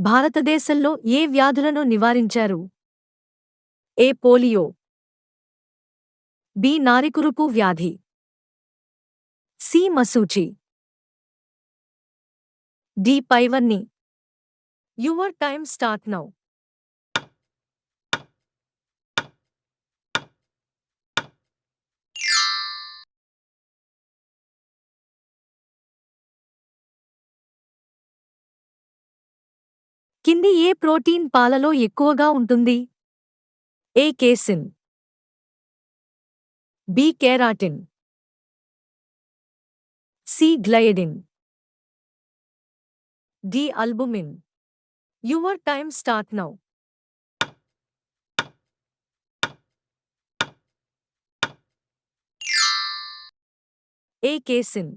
భారతదేశంలో ఏ వ్యాధులను నివారించారు? ఏ polio. B నారికురుపు వ్యాధి. సి మసూచి. D పైవన్ని. Your time start now. కింది ఏ ప్రోటీన్ పాలలో ఎక్కువగా ఉంటుంది? A casein? B keratin. C gliadin. D albumin. Your time start now. A casein?